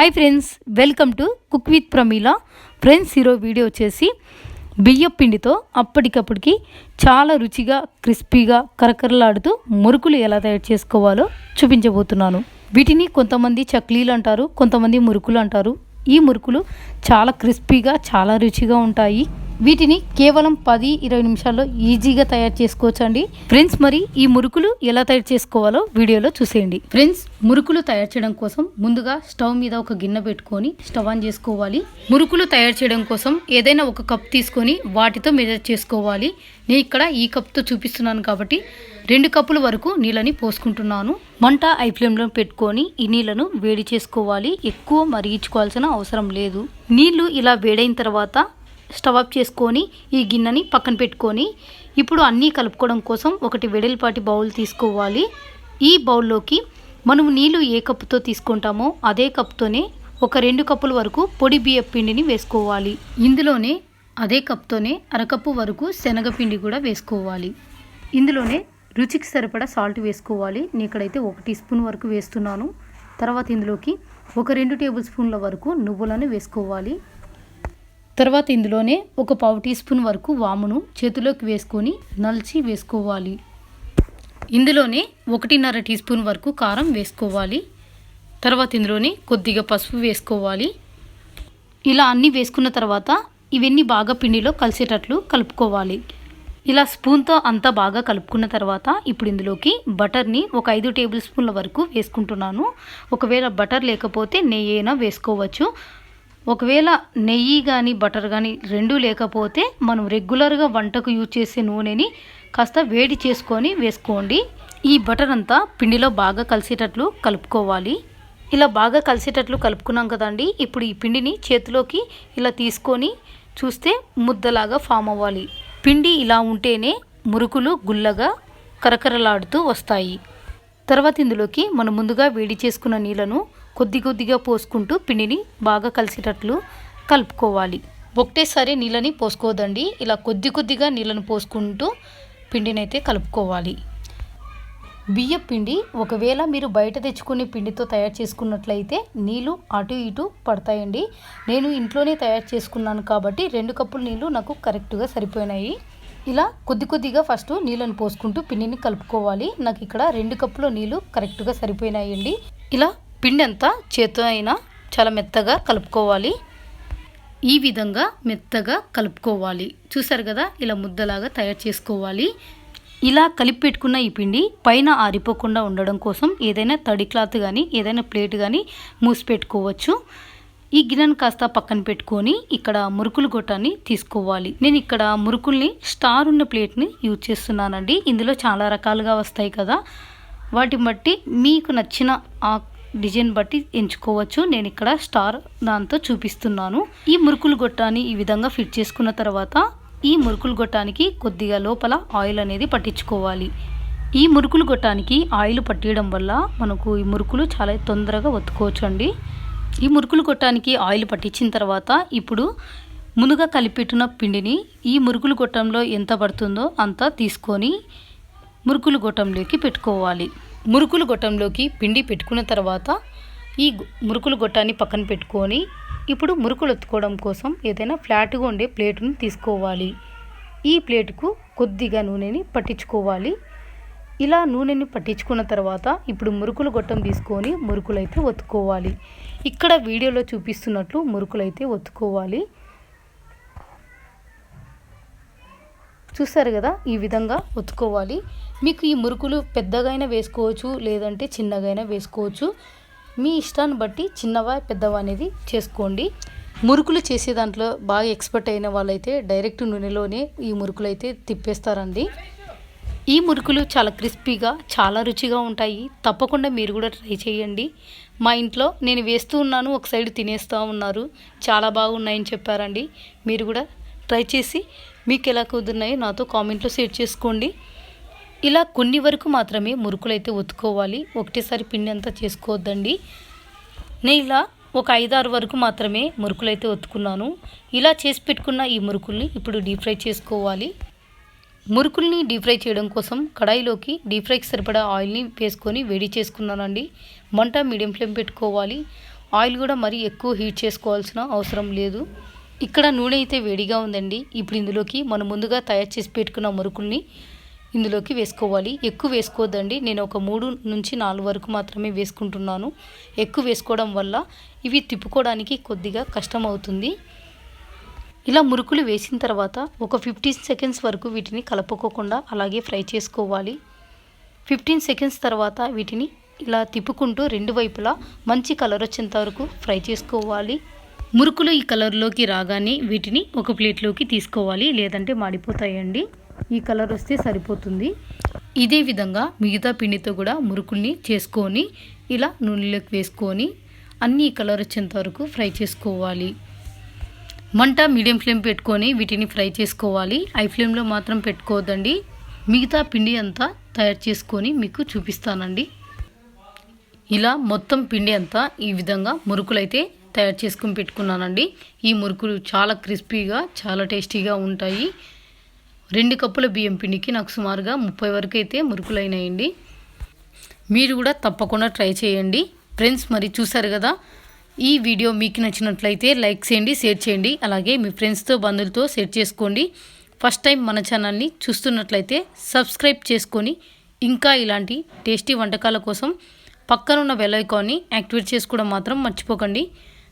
Hi friends welcome to cook with Pramila friends hero video వచ్చేసి బియ్యం పిండితో అప్పటికప్పటికి చాలా రుచిగా క్రిస్పీగా కరకరలాడుతూ మురుకులు ఎలా తయారు చేసుకోవాలో చూపించబోతున్నాను. వీటిని కొంతమంది చక్లీలు అంటారు కొంతమంది మురుకులు అంటారు. ఈ మురుకులు చాలా క్రిస్పీగా చాలా రుచిగా ఉంటాయి. వీటిని కేవలం పది ఇరవై నిమిషాల్లో ఈజీగా తయారు చేసుకోవచ్చు అండి. ఫ్రెండ్స్ మరి ఈ మురుకులు ఎలా తయారు చేసుకోవాలో వీడియోలో చూసేయండి. ఫ్రెండ్స్ మురుకులు తయారు చేయడం కోసం ముందుగా స్టవ్ మీద ఒక గిన్నె పెట్టుకొని స్టవ్ ఆన్ చేసుకోవాలి. మురుకులు తయారు చేయడం కోసం ఏదైనా ఒక కప్ తీసుకొని వాటితో మెజర్ చేసుకోవాలి. నేను ఇక్కడ ఈ కప్తో చూపిస్తున్నాను కాబట్టి రెండు కప్పుల వరకు నీళ్ళని పోసుకుంటున్నాను. మంట ఐ ఫ్లేమ్లో పెట్టుకొని ఈ నీళ్ళను వేడి చేసుకోవాలి. ఎక్కువ మరిగించుకోవాల్సిన అవసరం లేదు. నీళ్ళు ఇలా వేడైన తర్వాత స్టవ్ ఆఫ్ చేసుకొని ఈ గిన్నెని పక్కన పెట్టుకొని ఇప్పుడు అన్నీ కలుపుకోవడం కోసం ఒకటి వెడల్పాటి బౌల్ తీసుకోవాలి. ఈ బౌల్లోకి మనం నీళ్ళు ఏ కప్పుతో తీసుకుంటామో అదే కప్తోనే ఒక రెండు కప్పుల వరకు పొడి బియ్య పిండిని వేసుకోవాలి. ఇందులోనే అదే కప్తోనే అరకప్పు వరకు శనగపిండి కూడా వేసుకోవాలి. ఇందులోనే రుచికి సరిపడా సాల్ట్ వేసుకోవాలి. నేను ఇక్కడైతే ఒక టీ స్పూన్ వరకు వేస్తున్నాను. తర్వాత ఇందులోకి ఒక రెండు టేబుల్ స్పూన్ల వరకు నువ్వులను వేసుకోవాలి. తర్వాత ఇందులోనే ఒక పావు టీ స్పూన్ వరకు వామును చేతిలోకి వేసుకొని నలిచి వేసుకోవాలి. ఇందులోనే ఒకటిన్నర టీ స్పూన్ వరకు కారం వేసుకోవాలి. తర్వాత ఇందులోనే కొద్దిగా పసుపు వేసుకోవాలి. ఇలా అన్నీ వేసుకున్న తర్వాత ఇవన్నీ బాగా పిండిలో కలిసేటట్లు కలుపుకోవాలి. ఇలా స్పూన్తో అంతా బాగా కలుపుకున్న తర్వాత ఇప్పుడు ఇందులోకి బటర్ని ఒక ఐదు టేబుల్ స్పూన్ల వరకు వేసుకుంటున్నాను. ఒకవేళ బటర్ లేకపోతే నెయ్యి అయినా వేసుకోవచ్చు. ఒకవేళ నెయ్యి కానీ బటర్ కానీ రెండూ లేకపోతే మనం రెగ్యులర్గా వంటకు యూజ్ చేసే నూనెని కాస్త వేడి చేసుకొని వేసుకోండి. ఈ బటర్ అంతా పిండిలో బాగా కలిసేటట్లు కలుపుకోవాలి. ఇలా బాగా కలిసేటట్లు కలుపుకున్నాం కదండి ఇప్పుడు ఈ పిండిని చేతిలోకి ఇలా తీసుకొని చూస్తే ముద్దలాగా ఫామ్ అవ్వాలి. పిండి ఇలా ఉంటేనే మురుకులు గుల్లగా కరకరలాడుతూ వస్తాయి. తర్వాత ఇందులోకి మనం ముందుగా వేడి చేసుకున్న నీళ్ళను కొద్ది కొద్దిగా పోసుకుంటూ పిండిని బాగా కలిసేటట్లు కలుపుకోవాలి. ఒకటేసారి నీళ్ళని పోసుకోవద్దండి ఇలా కొద్ది కొద్దిగా నీళ్ళను పోసుకుంటూ పిండిని అయితే కలుపుకోవాలి. బియ్య పిండి ఒకవేళ మీరు బయట తెచ్చుకునే పిండితో తయారు చేసుకున్నట్లయితే నీళ్ళు అటు ఇటు పడతాయండి. నేను ఇంట్లోనే తయారు చేసుకున్నాను కాబట్టి రెండు కప్పులు నీళ్ళు నాకు కరెక్ట్గా సరిపోయినాయి. ఇలా కొద్ది కొద్దిగా ఫస్ట్ నీళ్ళని పోసుకుంటూ పిండిని కలుపుకోవాలి. నాకు ఇక్కడ రెండు కప్పుల నీళ్ళు కరెక్ట్గా సరిపోయినాయండి. ఇలా పిండి అంతా చేత్తో అయినా చాలా మెత్తగా కలుపుకోవాలి. ఈ విధంగా మెత్తగా కలుపుకోవాలి. చూసారు కదా? ఇలా ముద్దలాగా తయారు చేసుకోవాలి. ఇలా కలిపి పెట్టుకున్న ఈ పిండి పైన ఆరిపోకుండా ఉండడం కోసం ఏదైనా తడి క్లాత్ కానీ ఏదైనా ప్లేట్ కానీ మూసి పెట్టుకోవచ్చు. ఈ గిన్నెను కాస్త పక్కన పెట్టుకొని ఇక్కడ మురుకులు గొట్టాన్ని తీసుకోవాలి. నేను ఇక్కడ మురుకుల్ని స్టార్ ఉన్న ప్లేట్ని యూజ్ చేస్తున్నానండి. ఇందులో చాలా రకాలుగా వస్తాయి కదా? వాటిని బట్టి మీకు నచ్చిన ఆ డిజైన్ బట్టి ఎంచుకోవచ్చు. నేను ఇక్కడ స్టార్ దాంతో చూపిస్తున్నాను. ఈ మురుకులు గొట్టాన్ని ఈ విధంగా ఫిట్ చేసుకున్న తర్వాత ఈ మురుకులు గొట్టానికి కొద్దిగా లోపల ఆయిల్ అనేది పట్టించుకోవాలి. ఈ మురుకులు గొట్టానికి ఆయిల్ పట్టియడం వల్ల మనకు ఈ మురుకులు చాలా తొందరగా ఒత్తుకోవచ్చు అండి ఈ మురుకులు గొట్టానికి ఆయిల్ పట్టించిన తర్వాత ఇప్పుడు ముందుగా కలిపెట్టిన పిండిని ఈ మురుకులు గొట్టంలో ఎంత పడుతుందో అంత తీసుకొని మురుకులు గొట్టంలోకి పెట్టుకోవాలి. మురుకులు గొట్టంలోకి పిండి పెట్టుకున్న తర్వాత ఈ మురుకులు గొట్టాన్ని పక్కన పెట్టుకొని ఇప్పుడు మురుకులు ఎత్తుకోవడం కోసం ఏదైనా ఫ్లాట్గా ఉండే ప్లేటును తీసుకోవాలి. ఈ ప్లేటుకు కొద్దిగా నూనెని పట్టించుకోవాలి. ఇలా నూనెని పట్టించుకున్న తర్వాత ఇప్పుడు మురుకులు గొట్టం తీసుకొని మురుకులైతే ఒత్తుకోవాలి. ఇక్కడ వీడియోలో చూపిస్తున్నట్లు మురుకులైతే ఒత్తుకోవాలి. చూస్తారు కదా? ఈ విధంగా ఒత్తుకోవాలి. మీకు ఈ మురుకులు పెద్దగైనా వేసుకోవచ్చు లేదంటే చిన్నగైనా వేసుకోవచ్చు. మీ ఇష్టాన్ని బట్టి చిన్నవా పెద్దవా అనేది చేసుకోండి. మురుకులు చేసే దాంట్లో బాగా ఎక్స్పర్ట్ అయిన వాళ్ళైతే డైరెక్ట్ నూనెలోనే ఈ మురుకులు అయితే తిప్పేస్తారండి. ఈ మురుకులు చాలా క్రిస్పీగా చాలా రుచిగా ఉంటాయి. తప్పకుండా మీరు కూడా ట్రై చేయండి. మా ఇంట్లో నేను వేస్తూ ఉన్నాను ఒక సైడ్ తినేస్తూ ఉన్నారు. చాలా బాగున్నాయని చెప్పారండి. మీరు కూడా ట్రై చేసి మీకు ఎలా కుదిరినాయో నాతో కామెంట్లో షేర్ చేసుకోండి. ఇలా కొన్ని వరకు మాత్రమే మురుకులు అయితే ఒత్తుకోవాలి. ఒకటేసారి పిండి అంతా చేసుకోవద్దండి. నేను ఇలా ఒక ఐదారు వరకు మాత్రమే మురుకులు అయితే ఒత్తుకున్నాను. ఇలా చేసి పెట్టుకున్న ఈ మురుకుల్ని ఇప్పుడు డీప్ ఫ్రై చేసుకోవాలి. మురుకుల్ని డీప్ ఫ్రై చేయడం కోసం కడాయిలోకి డీప్ ఫ్రైకి సరిపడా ఆయిల్ని వేసుకొని వేడి చేసుకున్నానండి. మంట మీడియం ఫ్లేమ్ పెట్టుకోవాలి. ఆయిల్ కూడా మరీ ఎక్కువ హీట్ చేసుకోవాల్సిన అవసరం లేదు. ఇక్కడ నూనె అయితే వేడిగా ఉందండి. ఇప్పుడు ఇందులోకి మనం ముందుగా తయారు చేసి పెట్టుకున్న మురుకుల్ని ఇందులోకి వేసుకోవాలి. ఎక్కువ వేసుకోవద్దండి. నేను ఒక మూడు నుంచి నాలుగు వరకు మాత్రమే వేసుకుంటున్నాను. ఎక్కువ వేసుకోవడం వల్ల ఇవి తిప్పుకోవడానికి కొద్దిగా కష్టం అవుతుంది ఇలా మురుకులు వేసిన తర్వాత ఒక ఫిఫ్టీన్ సెకండ్స్ వరకు వీటిని కలుపుకోకుండా అలాగే ఫ్రై చేసుకోవాలి. ఫిఫ్టీన్ సెకండ్స్ తర్వాత వీటిని ఇలా తిప్పుకుంటూ రెండు వైపులా మంచి కలర్ వచ్చేంత వరకు ఫ్రై చేసుకోవాలి. మురుకులు ఈ కలర్లోకి రాగానే వీటిని ఒక ప్లేట్లోకి తీసుకోవాలి లేదంటే మాడిపోతాయండి. ఈ కలర్ వస్తే సరిపోతుంది. ఇదే విధంగా మిగతా పిండితో కూడా మురుకుల్ని చేసుకొని ఇలా నూనెలోకి వేసుకొని అన్నీ కలర్ వచ్చేంత వరకు ఫ్రై చేసుకోవాలి. మంట మీడియం ఫ్లేమ్ పెట్టుకొని వీటిని ఫ్రై చేసుకోవాలి. హై ఫ్లేమ్లో మాత్రం పెట్టుకోవద్దండి. మిగతా పిండి అంతా తయారు చేసుకొని మీకు చూపిస్తానండి. ఇలా మొత్తం పిండి అంతా ఈ విధంగా మురుకులైతే తయారు చేసుకుని పెట్టుకున్నానండి. ఈ మురుకులు చాలా క్రిస్పీగా చాలా టేస్టీగా ఉంటాయి. రెండు కప్పుల బియ్యం పిండికి నాకు సుమారుగా ముప్పై వరకు అయితే మురుకులు అయినాయండి మీరు కూడా తప్పకుండా ట్రై చేయండి. ఫ్రెండ్స్ మరి చూసారు కదా ఈ వీడియో మీకు నచ్చినట్లయితే లైక్ చేయండి షేర్ చేయండి. అలాగే మీ ఫ్రెండ్స్తో బంధువులతో షేర్ చేసుకోండి. ఫస్ట్ టైం మన ఛానల్ని చూస్తున్నట్లయితే సబ్స్క్రైబ్ చేసుకొని ఇంకా ఇలాంటి టేస్టీ వంటకాల కోసం పక్కనున్న బెల్ ఐకాన్ని యాక్టివేట్ చేసుకోవడం మాత్రం మర్చిపోకండి.